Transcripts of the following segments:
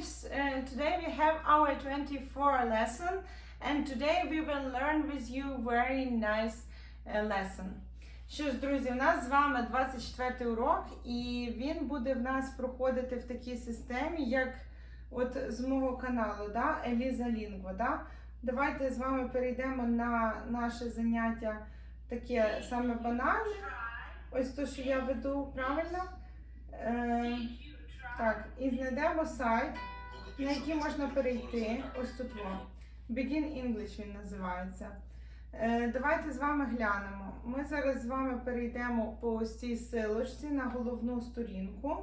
English. Uh, today we have our 24 lesson, and today we will learn with you very nice uh, lesson. Що ж, друзі, у нас з вами 24 урок, і він буде в нас проходити в такій системі, як от з мого каналу, да, Еліза Лінгво. Да? Давайте з вами перейдемо на наше заняття таке саме банальне. Ось то, що я веду правильно. Е, так, і знайдемо сайт, на який можна перейти. Ось тут во. Begin English він називається. Е, давайте з вами глянемо. Ми зараз з вами перейдемо по ось цій силочці на головну сторінку,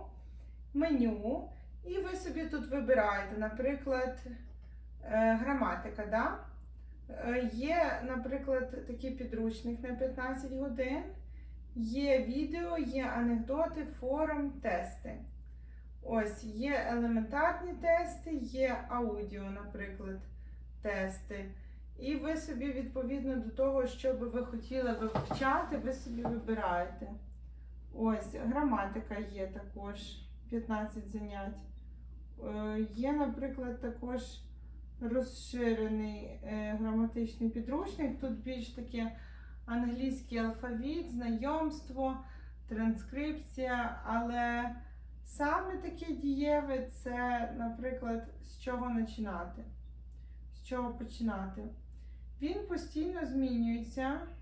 меню, і ви собі тут вибираєте, наприклад, е, граматика. Да? Е, є, наприклад, такий підручник на 15 годин. Є відео, є анекдоти, форум, тести. Ось є елементарні тести, є аудіо, наприклад, тести. І ви собі, відповідно до того, що би ви хотіли вивчати, ви собі вибираєте. Ось, граматика є також 15 занять. Е, Є, наприклад, також розширений е, граматичний підручник. Тут більш таке англійський алфавіт, знайомство, транскрипція, але саме таке дієве це, наприклад, з чого починати. З чого починати? Він постійно змінюється.